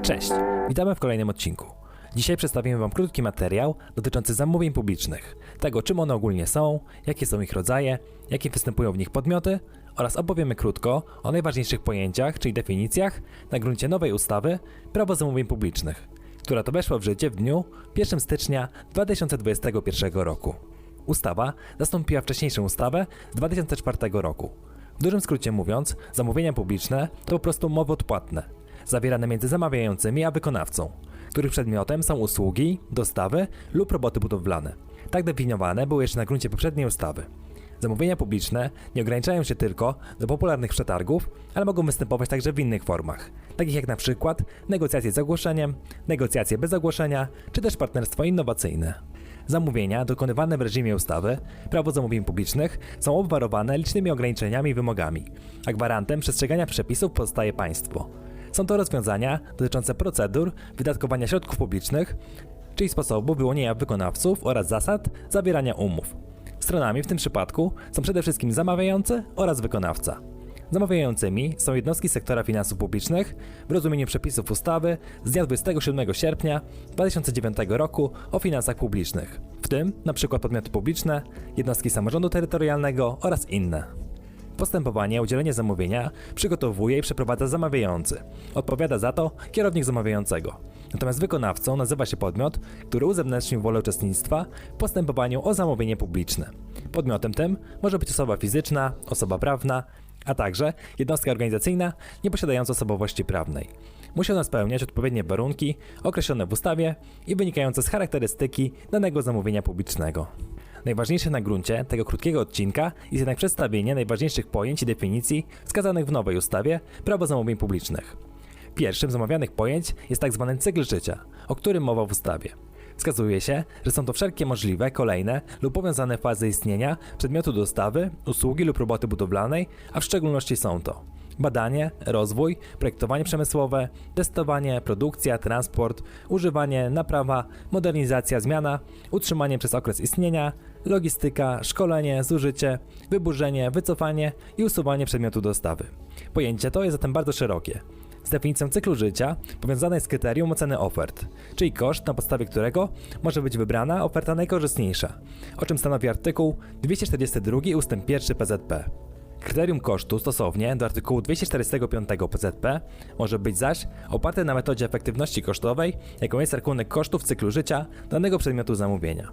Cześć, witamy w kolejnym odcinku. Dzisiaj przedstawimy Wam krótki materiał dotyczący zamówień publicznych, tego czym one ogólnie są, jakie są ich rodzaje, jakie występują w nich podmioty oraz opowiemy krótko o najważniejszych pojęciach, czyli definicjach na gruncie nowej ustawy Prawo zamówień publicznych, która to weszła w życie w dniu 1 stycznia 2021 roku. Ustawa zastąpiła wcześniejszą ustawę z 2004 roku. W dużym skrócie mówiąc, zamówienia publiczne to po prostu umowy odpłatne, zawierane między zamawiającymi a wykonawcą, których przedmiotem są usługi, dostawy lub roboty budowlane. Tak definiowane były jeszcze na gruncie poprzedniej ustawy. Zamówienia publiczne nie ograniczają się tylko do popularnych przetargów, ale mogą występować także w innych formach, takich jak na przykład negocjacje z ogłoszeniem, negocjacje bez ogłoszenia, czy też partnerstwo innowacyjne. Zamówienia dokonywane w reżimie ustawy Prawo zamówień publicznych są obwarowane licznymi ograniczeniami i wymogami, a gwarantem przestrzegania przepisów pozostaje państwo. Są to rozwiązania dotyczące procedur wydatkowania środków publicznych, czyli sposobu wyłonienia wykonawców oraz zasad zawierania umów. Stronami w tym przypadku są przede wszystkim zamawiający oraz wykonawca. Zamawiającymi są jednostki sektora finansów publicznych w rozumieniu przepisów ustawy z dnia 27 sierpnia 2009 roku o finansach publicznych, w tym np. podmioty publiczne, jednostki samorządu terytorialnego oraz inne. Postępowanie o udzielenie zamówienia przygotowuje i przeprowadza zamawiający. Odpowiada za to kierownik zamawiającego. Natomiast wykonawcą nazywa się podmiot, który uzewnętrznił wolę uczestnictwa w postępowaniu o zamówienie publiczne. Podmiotem tym może być osoba fizyczna, osoba prawna, a także jednostka organizacyjna nieposiadająca osobowości prawnej. Musi ona spełniać odpowiednie warunki określone w ustawie i wynikające z charakterystyki danego zamówienia publicznego. Najważniejsze na gruncie tego krótkiego odcinka jest jednak przedstawienie najważniejszych pojęć i definicji wskazanych w nowej ustawie Prawo zamówień publicznych. Pierwszym z omawianych pojęć jest tzw. cykl życia, o którym mowa w ustawie. Wskazuje się, że są to wszelkie możliwe, kolejne lub powiązane fazy istnienia przedmiotu dostawy, usługi lub roboty budowlanej, a w szczególności są to badanie, rozwój, projektowanie przemysłowe, testowanie, produkcja, transport, używanie, naprawa, modernizacja, zmiana, utrzymanie przez okres istnienia, logistyka, szkolenie, zużycie, wyburzenie, wycofanie i usuwanie przedmiotu dostawy. Pojęcie to jest zatem bardzo szerokie. Z definicją cyklu życia powiązane jest kryterium oceny ofert, czyli koszt, na podstawie którego może być wybrana oferta najkorzystniejsza, o czym stanowi artykuł 242 ust. 1 PZP. Kryterium kosztu stosownie do artykułu 245 PZP może być zaś oparte na metodzie efektywności kosztowej, jaką jest rachunek kosztów cyklu życia danego przedmiotu zamówienia.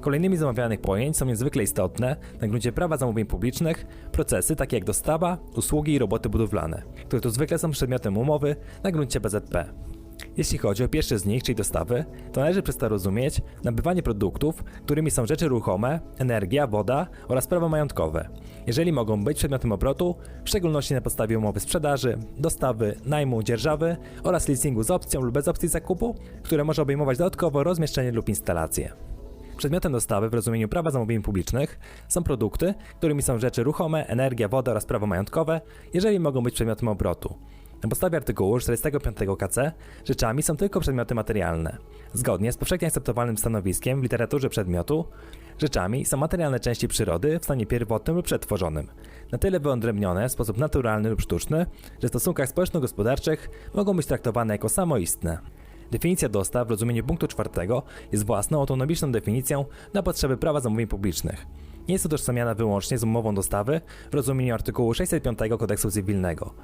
Kolejnymi z omawianych pojęć są niezwykle istotne na gruncie prawa zamówień publicznych procesy takie jak dostawa, usługi i roboty budowlane, które to zwykle są przedmiotem umowy na gruncie BZP. Jeśli chodzi o pierwszy z nich, czyli dostawy, to należy przez to rozumieć nabywanie produktów, którymi są rzeczy ruchome, energia, woda oraz prawa majątkowe, jeżeli mogą być przedmiotem obrotu, w szczególności na podstawie umowy sprzedaży, dostawy, najmu, dzierżawy oraz leasingu z opcją lub bez opcji zakupu, które może obejmować dodatkowo rozmieszczenie lub instalację. Przedmiotem dostawy w rozumieniu prawa zamówień publicznych są produkty, którymi są rzeczy ruchome, energia, woda oraz prawo majątkowe, jeżeli mogą być przedmiotem obrotu. Na podstawie artykułu 45 KC rzeczami są tylko przedmioty materialne. Zgodnie z powszechnie akceptowalnym stanowiskiem w literaturze przedmiotu, rzeczami są materialne części przyrody w stanie pierwotnym lub przetworzonym, na tyle wyodrębnione w sposób naturalny lub sztuczny, że w stosunkach społeczno-gospodarczych mogą być traktowane jako samoistne. Definicja dostaw w rozumieniu punktu czwartego jest własną, autonomiczną definicją na potrzeby prawa zamówień publicznych. Nie jest utożsamiana wyłącznie z umową dostawy w rozumieniu artykułu 605 Kodeksu Cywilnego.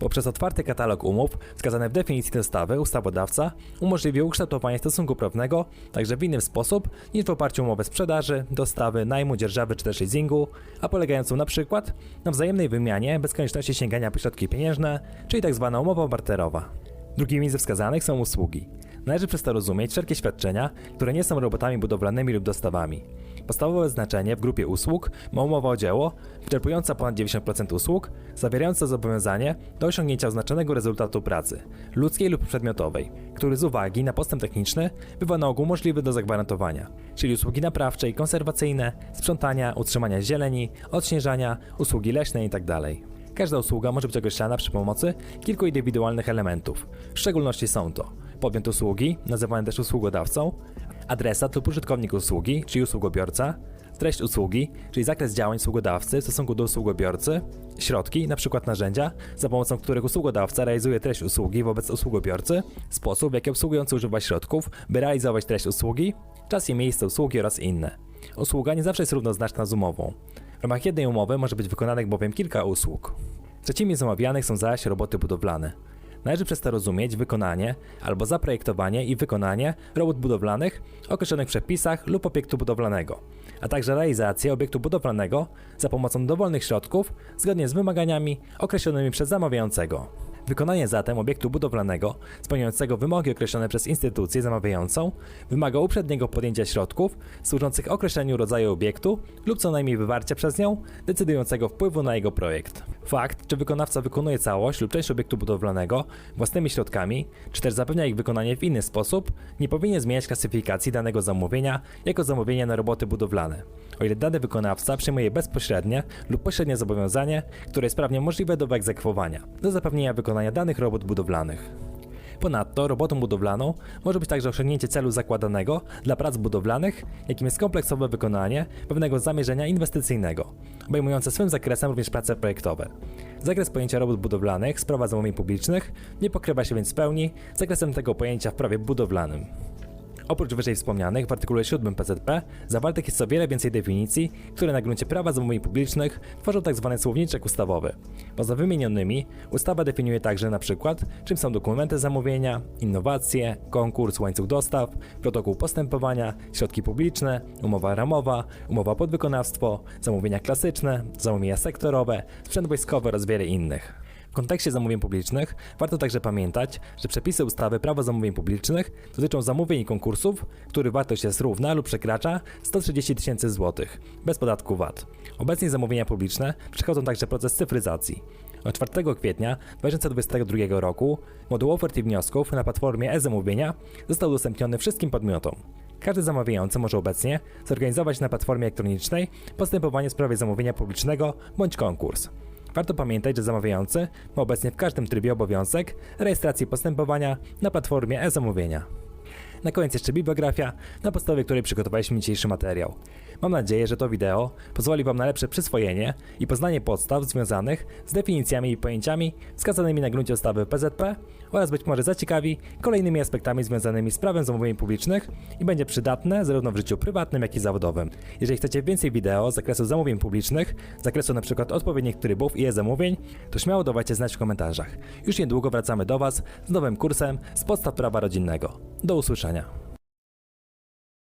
Poprzez otwarty katalog umów wskazane w definicji dostawy ustawodawca umożliwił ukształtowanie stosunku prawnego także w inny sposób niż w oparciu o umowę sprzedaży, dostawy, najmu, dzierżawy czy też leasingu, a polegającą na przykład na wzajemnej wymianie bez konieczności sięgania po środki pieniężne, czyli tzw. umowa barterowa. Drugimi ze wskazanych są usługi. Należy przez to rozumieć wszelkie świadczenia, które nie są robotami budowlanymi lub dostawami. Podstawowe znaczenie w grupie usług ma umowa o dzieło, wyczerpująca ponad 90% usług, zawierająca zobowiązanie do osiągnięcia oznaczonego rezultatu pracy, ludzkiej lub przedmiotowej, który z uwagi na postęp techniczny bywa na ogół możliwy do zagwarantowania, czyli usługi naprawcze i konserwacyjne, sprzątania, utrzymania zieleni, odśnieżania, usługi leśne itd. Każda usługa może być określana przy pomocy kilku indywidualnych elementów. W szczególności są to podmiot usługi, nazywany też usługodawcą, adresat lub użytkownik usługi, czyli usługobiorca, treść usługi, czyli zakres działań usługodawcy w stosunku do usługobiorcy, środki, np. narzędzia, za pomocą których usługodawca realizuje treść usługi wobec usługobiorcy, sposób, w jaki obsługujący używa środków, by realizować treść usługi, czas i miejsce usługi oraz inne. Usługa nie zawsze jest równoznaczna z umową. W ramach jednej umowy może być wykonanych bowiem kilka usług. Trzecimi z omawianych są zaś roboty budowlane. Należy przez to rozumieć wykonanie albo zaprojektowanie i wykonanie robót budowlanych określonych w przepisach lub obiektu budowlanego, a także realizację obiektu budowlanego za pomocą dowolnych środków zgodnie z wymaganiami określonymi przez zamawiającego. Wykonanie zatem obiektu budowlanego spełniającego wymogi określone przez instytucję zamawiającą wymaga uprzedniego podjęcia środków służących określeniu rodzaju obiektu lub co najmniej wywarcia przez nią decydującego wpływu na jego projekt. Fakt, czy wykonawca wykonuje całość lub część obiektu budowlanego własnymi środkami, czy też zapewnia ich wykonanie w inny sposób, nie powinien zmieniać klasyfikacji danego zamówienia jako zamówienia na roboty budowlane. O ile dany wykonawca przyjmuje bezpośrednie lub pośrednie zobowiązanie, które jest prawnie możliwe do wyegzekwowania, do zapewnienia wykonania danych robót budowlanych. Ponadto robotą budowlaną może być także osiągnięcie celu zakładanego dla prac budowlanych, jakim jest kompleksowe wykonanie pewnego zamierzenia inwestycyjnego, obejmujące swym zakresem również prace projektowe. Zakres pojęcia robót budowlanych z prawa zamówień publicznych nie pokrywa się więc w pełni z zakresem tego pojęcia w prawie budowlanym. Oprócz wyżej wspomnianych w artykule 7 PZP zawartych jest o wiele więcej definicji, które na gruncie prawa zamówień publicznych tworzą tzw. słowniczek ustawowy. Poza wymienionymi, ustawa definiuje także np. czym są dokumenty zamówienia, innowacje, konkurs, łańcuch dostaw, protokół postępowania, środki publiczne, umowa ramowa, umowa podwykonawstwo, zamówienia klasyczne, zamówienia sektorowe, sprzęt wojskowy oraz wiele innych. W kontekście zamówień publicznych warto także pamiętać, że przepisy ustawy Prawo zamówień publicznych dotyczą zamówień i konkursów, których wartość jest równa lub przekracza 130 tysięcy złotych, bez podatku VAT. Obecnie zamówienia publiczne przechodzą także proces cyfryzacji. Od 4 kwietnia 2022 roku moduł ofert i wniosków na platformie e-zamówienia został udostępniony wszystkim podmiotom. Każdy zamawiający może obecnie zorganizować na platformie elektronicznej postępowanie w sprawie zamówienia publicznego bądź konkurs. Warto pamiętać, że zamawiający ma obecnie w każdym trybie obowiązek rejestracji postępowania na platformie e-zamówienia. Na koniec jeszcze bibliografia, na podstawie której przygotowaliśmy dzisiejszy materiał. Mam nadzieję, że to wideo pozwoli Wam na lepsze przyswojenie i poznanie podstaw związanych z definicjami i pojęciami wskazanymi na gruncie ustawy PZP oraz być może zaciekawi kolejnymi aspektami związanymi z prawem zamówień publicznych i będzie przydatne zarówno w życiu prywatnym, jak i zawodowym. Jeżeli chcecie więcej wideo z zakresu zamówień publicznych, z zakresu np. odpowiednich trybów i e-zamówień, to śmiało dawajcie znać w komentarzach. Już niedługo wracamy do Was z nowym kursem z podstaw prawa rodzinnego. Do usłyszenia.